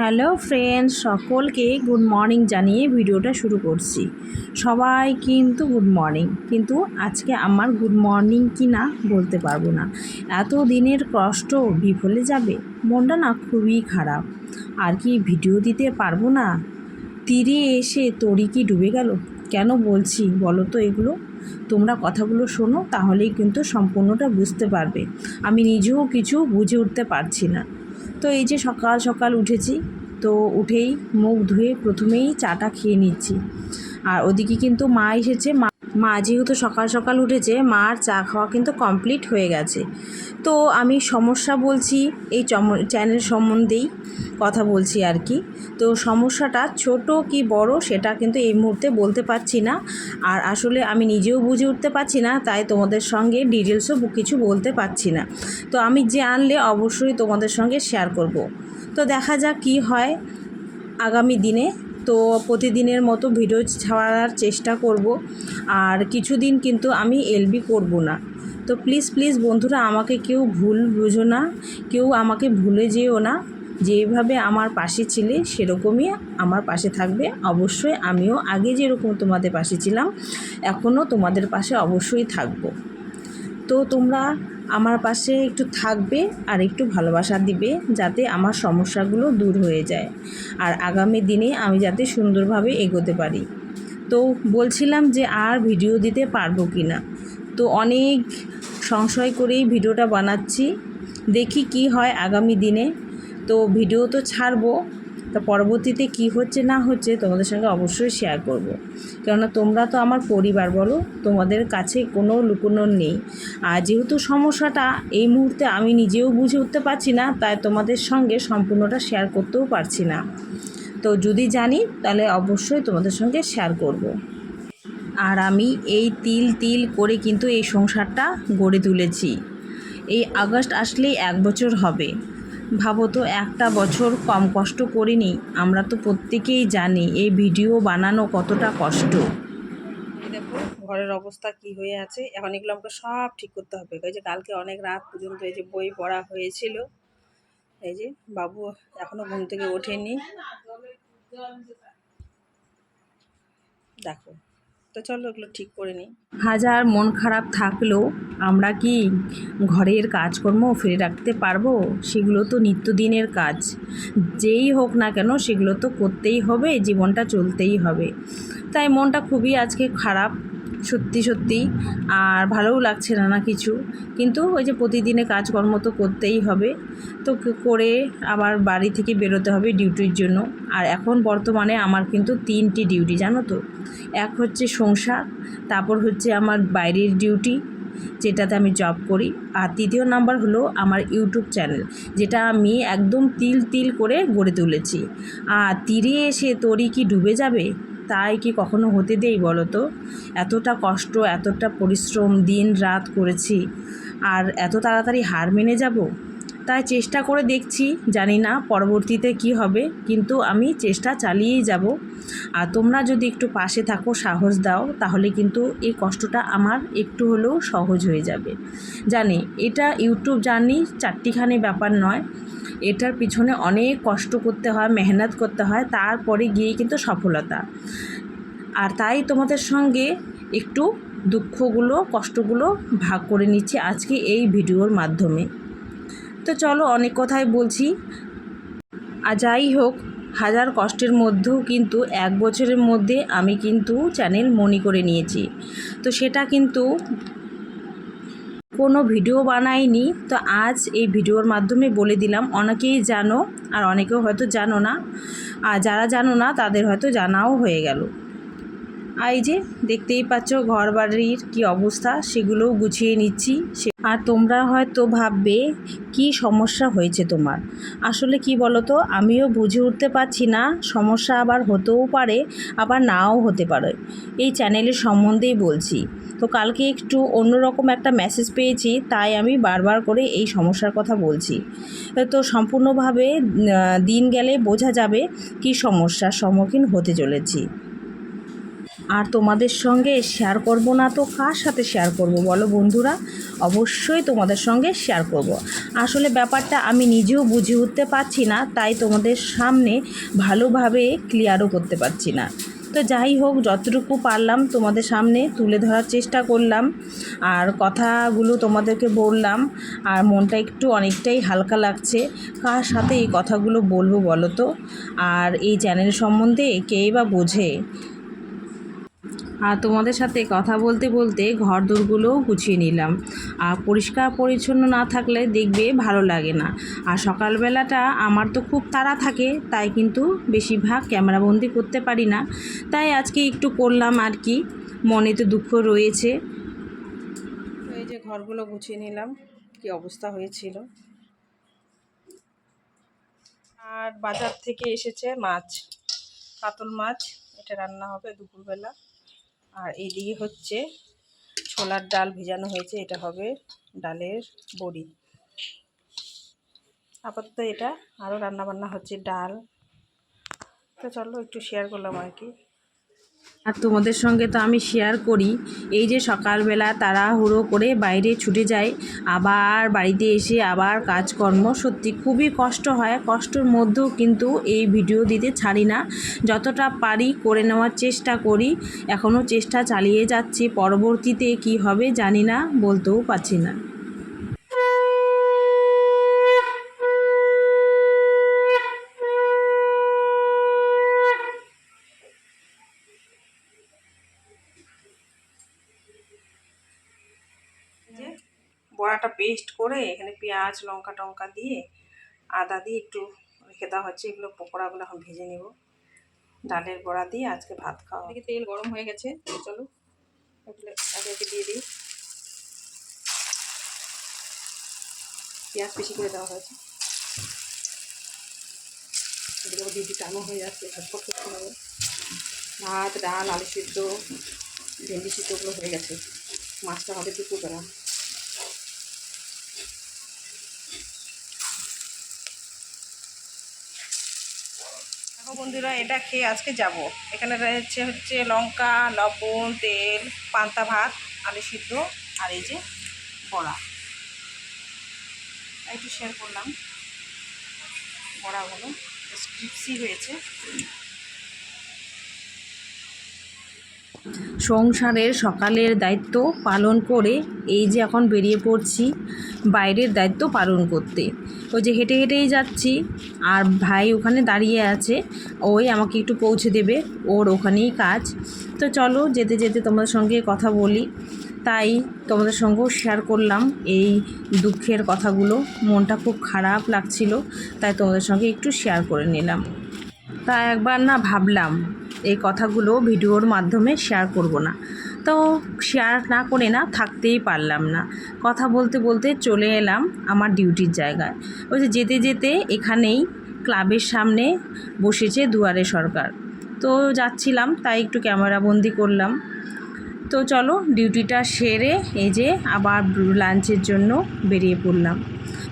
Hello friends সকলকে good morning জানিয়ে ভিডিওটা শুরু করছি। সবাই কিন্তু গুড মর্নিং কিন্তু আজকে আমার গুড মর্নিং কি না বলতে পারব না। এত দিনের কষ্ট বিফলে যাবে, মনটা না খুবই খারাপ। আর কি ভিডিও দিতে পারব না? তীরে এসে তরি কি ডুবে গেল? কেন বলছি বলো তো এগুলো? তোমরা কথাগুলো শোনো, তাহলেই কিন্তু সম্পূর্ণটা বুঝতে পারবে। আমি নিজেও কিছু বুঝে উঠতে পারছি না। তো এই যে সকাল সকাল উঠেছি, তো উঠেই মুখ ধুয়ে প্রথমেই চাটা খেয়ে নিচ্ছি। আর ওদিকে কিন্তু মা এসেছে, মা মা, যেহেতু সকাল সকাল উঠেছে, মার চা খাওয়া কিন্তু কমপ্লিট হয়ে গেছে। তো আমি সমস্যা বলছি, এই চম- চ্যানেল সম্বন্ধেই কথা বলছি আর কি। তো সমস্যাটা ছোট কি বড় সেটা কিন্তু এই মুহূর্তে বলতে পারছি না। আর আসলে আমি নিজেও বুঝে উঠতে পারছি না, তাই তোমাদের সঙ্গে ডিটেলসও কিছু বলতে পারছি না। তো আমি যে আনলে অবশ্যই তোমাদের সঙ্গে শেয়ার করব। তো দেখা যাক কি হয় আগামী দিনে। তো প্রতিদিনের মতো ভিডিও ছাড়ার চেষ্টা করব। আর কিছুদিন কিন্তু আমি এলবি করব না। তো প্লিজ প্লিজ বন্ধুরা, আমাকে কেউ ভুল বুঝো না। কেউ আমাকে ভুলে যেও না। যেভাবে আমার পাশে ছিলে, সেরকমই আমার পাশে থাকবে। অবশ্যই আমিও আগে যেরকম তোমাদের পাশে ছিলাম, এখনও তোমাদের পাশে অবশ্যই থাকব। তো তোমরা আমার পাশে একটু থাকবে আর একটু ভালোবাসা দিবে যাতে আমার সমস্যাগুলো দূর হয়ে যায়। আর আগামী দিনে আমি যাতে সুন্দরভাবে এগোতে পারি। তো বলছিলাম যে আর ভিডিও দিতে পারব কি না। তো অনেক সংশয় করেই ভিডিওটা বানাচ্ছি। দেখি কি হয় আগামী দিনে। তো ভিডিও তো ছাড়বো। তা পরবর্তীতে কি হচ্ছে না হচ্ছে তোমাদের সঙ্গে অবশ্যই শেয়ার করব। কেননা তোমরা তো আমার পরিবার বলো, তোমাদের কাছে কোনো লুকোনোর নেই আর যেহেতু সমস্যাটা, এই মুহূর্তে আমি নিজেও বুঝে উঠতে পারছি না, তাই তোমাদের সঙ্গে সম্পূর্ণটা শেয়ার করতেও পারছি না তো যদি জানি, তাহলে অবশ্যই তোমাদের সঙ্গে শেয়ার করব। আর আমি এই তিল তিল করে কিন্তু এই সংসারটা গড়ে তুলেছি এই আগস্ট আসলেই এক বছর হবে ভাবো তো, একটা বছর কম কষ্ট করিনি। আমরা তো প্রত্যেকেই জানি, এই ভিডিও বানানো কতটা কষ্ট। দেখো, ঘরের অবস্থা কি হয়ে আছে। এখন এগুলো আমাকে সব ঠিক করতে হবে। এই যে কালকে অনেক রাত পর্যন্ত এই যে বই পড়া হয়েছিল। এই যে বাবু এখনও ঘুম থেকে ওঠেনি। দেখো তো চলো ওগুলো ঠিক করে নিই। হাজার মন খারাপ থাকলেও আমরা কি ঘরের কাজকর্ম ফিরে রাখতে পারব? সেগুলো তো নিত্যদিনের কাজ। যেই হোক না কেন সেগুলো তো করতেই হবে, জীবনটা চলতেই হবে। তাই মনটা খুবই আজকে খারাপ। সত্যি সত্যি। আর ভালোও লাগছে না না কিছু। কিন্তু ওই যে প্রতিদিনে কাজকর্ম তো করতেই হবে। তো করে আবার বাড়ি থেকে বেরোতে হবে ডিউটির জন্য। আর এখন বর্তমানে আমার কিন্তু তিনটি ডিউটি, জানো তো? এক হচ্ছে সংসার, তারপর হচ্ছে আমার বাইরের ডিউটি, যেটাতে আমি জব করি। আর তৃতীয় নাম্বার হলো আমার ইউটিউব চ্যানেল, যেটা আমি একদম তিল তিল করে গড়ে তুলেছি। আর তীরে এসে তরি কি ডুবে যাবে? তাই কি কখনো হতে দেই বলো তো? এতটা কষ্ট, এতটা পরিশ্রম দিন রাত করেছি, আর এত তাড়াতাড়ি হার মেনে যাব? তাই চেষ্টা করে দেখছি, জানি না পরবর্তীতে কি হবে, কিন্তু আমি চেষ্টা চালিয়েই যাব। আর তোমরা যদি একটু পাশে থাকো, সাহস দাও, তাহলে কিন্তু এই কষ্টটা আমার একটু হলেও সহজ হয়ে যাবে। জানি, এটা ইউটিউব জার্নি চারটিখানি ব্যাপার নয়। এটার পিছনে অনেক কষ্ট করতে হয়, মেহনত করতে হয়, তারপরে গিয়ে কিন্তু সফলতা। আর তাই তোমাদের সঙ্গে একটু দুঃখগুলো, কষ্টগুলো ভাগ করে নিচ্ছি আজকে এই ভিডিওর মাধ্যমে। তো চলো অনেক কথাই বলছি। আর যাই হোক, হাজার কষ্টের মধ্যেও কিন্তু এক বছরের মধ্যে আমি কিন্তু চ্যানেল মনি করে নিয়েছি। তো সেটা কিন্তু কোনো ভিডিও বানাইনি, তো আজ এই ভিডিওর মাধ্যমে বলে দিলাম, অনেকেই জানো আর অনেকেও হয়তো জানো না। আর যারা জানো না, তাদের হয়তো জানাও হয়ে গেল। আর এই যে দেখতেই পাচ্ছ ঘর বাড়ির কী অবস্থা, সেগুলোও গুছিয়ে নিচ্ছি। সে- আর তোমরা হয়তো ভাববে, কি সমস্যা হয়েছে তোমার? আসলে কি বলো তো আমিও বুঝে উঠতে পারছি না, সমস্যা আবার হতেও পারে, আবার নাও হতে পারে। এই চ্যানেলের সম্বন্ধেই বলছি। তো কালকে একটু অন্যরকম একটা মেসেজ পেয়েছি, তাই আমি বারবার করে এই সমস্যার কথা বলছি। তো সম্পূর্ণভাবে দিন গেলে বোঝা যাবে কি সমস্যার সম্মুখীন হতে চলেছি। আর তোমাদের সঙ্গে শেয়ার করব না তো কার সাথে শেয়ার করব বলো বন্ধুরা? অবশ্যই তোমাদের সঙ্গে শেয়ার করব। আসলে ব্যাপারটা আমি নিজেও বুঝে উঠতে পারছি না, তাই তোমাদের সামনে ভালোভাবে ক্লিয়ারও করতে পারছি না। তো যাই হোক, যতটুকু পারলাম তোমাদের সামনে তুলে ধরার চেষ্টা করলাম, আর কথাগুলো তোমাদেরকে বললাম, আর মনটা একটু অনেকটাই হালকা লাগছে। কার সাথে এই কথাগুলো বলব বলো তো? আর এই চ্যানেল সম্বন্ধে কেই বা বোঝে? আর তোমাদের সাথে কথা বলতে বলতে ঘর দোরগুলোও গুছিয়ে নিলাম। আর পরিষ্কার পরিচ্ছন্ন না থাকলে দেখবে ভালো লাগে না। আর সকালবেলাটা আমার তো খুব তাড়া থাকে, তাই কিন্তু বেশিরভাগ ক্যামেরাবন্দি করতে পারি না। তাই আজকে একটু করলাম আর কি। মনে তো দুঃখ রয়েছে। এই যে ঘরগুলো গুছিয়ে নিলাম, কি অবস্থা হয়েছিল? আর বাজার থেকে এসেছে মাছ কাতল মাছ। এটা রান্না হবে দুপুরবেলা। আর এইদিকে হচ্ছে ছোলার ডাল ভিজানো হয়েছে, এটা হবে ডালের বড়ি। আপাতত এটা, আরও রান্নাবান্না হচ্ছে ডাল। তো চলো, একটু শেয়ার করলাম আর কি। আর তোমাদের সঙ্গে তো আমি শেয়ার করি। এই যে সকালবেলা তাড়াহুড়ো করে বাইরে ছুটে যায় আবার বাড়িতে এসে আবার কাজকর্ম। সত্যি খুবই কষ্ট হয়, কষ্টর মধ্যেও কিন্তু এই ভিডিও দিতে ছাড়ি না। যতটা পারি করে নেওয়ার চেষ্টা করি এখনও চেষ্টা চালিয়ে যাচ্ছি। পরবর্তীতে কি হবে জানি না, বলতেও পারছি না। বড়াটা পেস্ট করে এখানে পেঁয়াজ, লঙ্কা টঙ্কা দিয়ে আদা দিয়ে একটু রেখে দেওয়া হচ্ছে। এগুলো পকোড়াগুলো এখন ভেজে নেব। ডালের বড়া দিয়ে আজকে ভাত খাওয়া এদিকে তেল গরম হয়ে গেছে চলো এগুলো আগে একে দিয়ে দিই। পেঁয়াজ বেশি করে দেওয়া হয়েছে। এগুলো দিয়ে দিতে টানো হয়ে যাচ্ছে, ঝটপট করতে হবে। ভাত, ডাল, আলু সিদ্ধ, ভেন্ডি সিদ্ধগুলো হয়ে গেছে। মাছটা হবে দুপুরবেলা। বন্ধুরা, এটা খেয়ে আজকে যাব। এখানে রয়েছে হচ্ছে লঙ্কা, লবণ, তেল, পান্তা ভাত, আলু সিদ্ধ আর এই যে বড়া। একটু শেয়ার করলাম। বড়াগুলো ক্রিপসি হয়েছে। সংসারের সকালের দায়িত্ব পালন করে এই যে এখন বেরিয়ে পড়ছি, বাইরের দায়িত্ব পালন করতে। ওই যে হেঁটে হেঁটেই যাচ্ছি, আর ভাই ওখানে দাঁড়িয়ে আছে, ওই আমাকে একটু পৌঁছে দেবে, ওর ওখানেই কাজ। তো চলো যেতে যেতে তোমাদের সঙ্গে কথা বলি। তাই তোমাদের সঙ্গেও শেয়ার করলাম এই দুঃখের কথাগুলো। মনটা খুব খারাপ লাগছিল, তাই তোমাদের সঙ্গে একটু শেয়ার করে নিলাম। তা একবার না ভাবলাম এই কথাগুলো ভিডিওর মাধ্যমে শেয়ার করব না। তো শেয়ার না করে না থাকতেই পারলাম না। কথা বলতে বলতে চলে এলাম আমার ডিউটির জায়গায়। ওই যে যেতে যেতে এখানেই ক্লাবের সামনে বসেছে দুয়ারে সরকার। তো যাচ্ছিলাম, তাই একটু ক্যামেরা বন্দি করলাম। তো চলো ডিউটিটা সেরে এই যে আবার লাঞ্চের জন্য বেরিয়ে পড়লাম।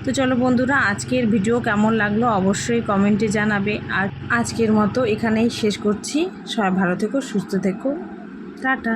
তো চলো বন্ধুরা, আজকের ভিডিও কেমন লাগল অবশ্যই কমেন্টে জানাবে। আর আজকের মতো এখানেই শেষ করছি। সবাই ভালো থেকো, সুস্থ থেকো। টাটা।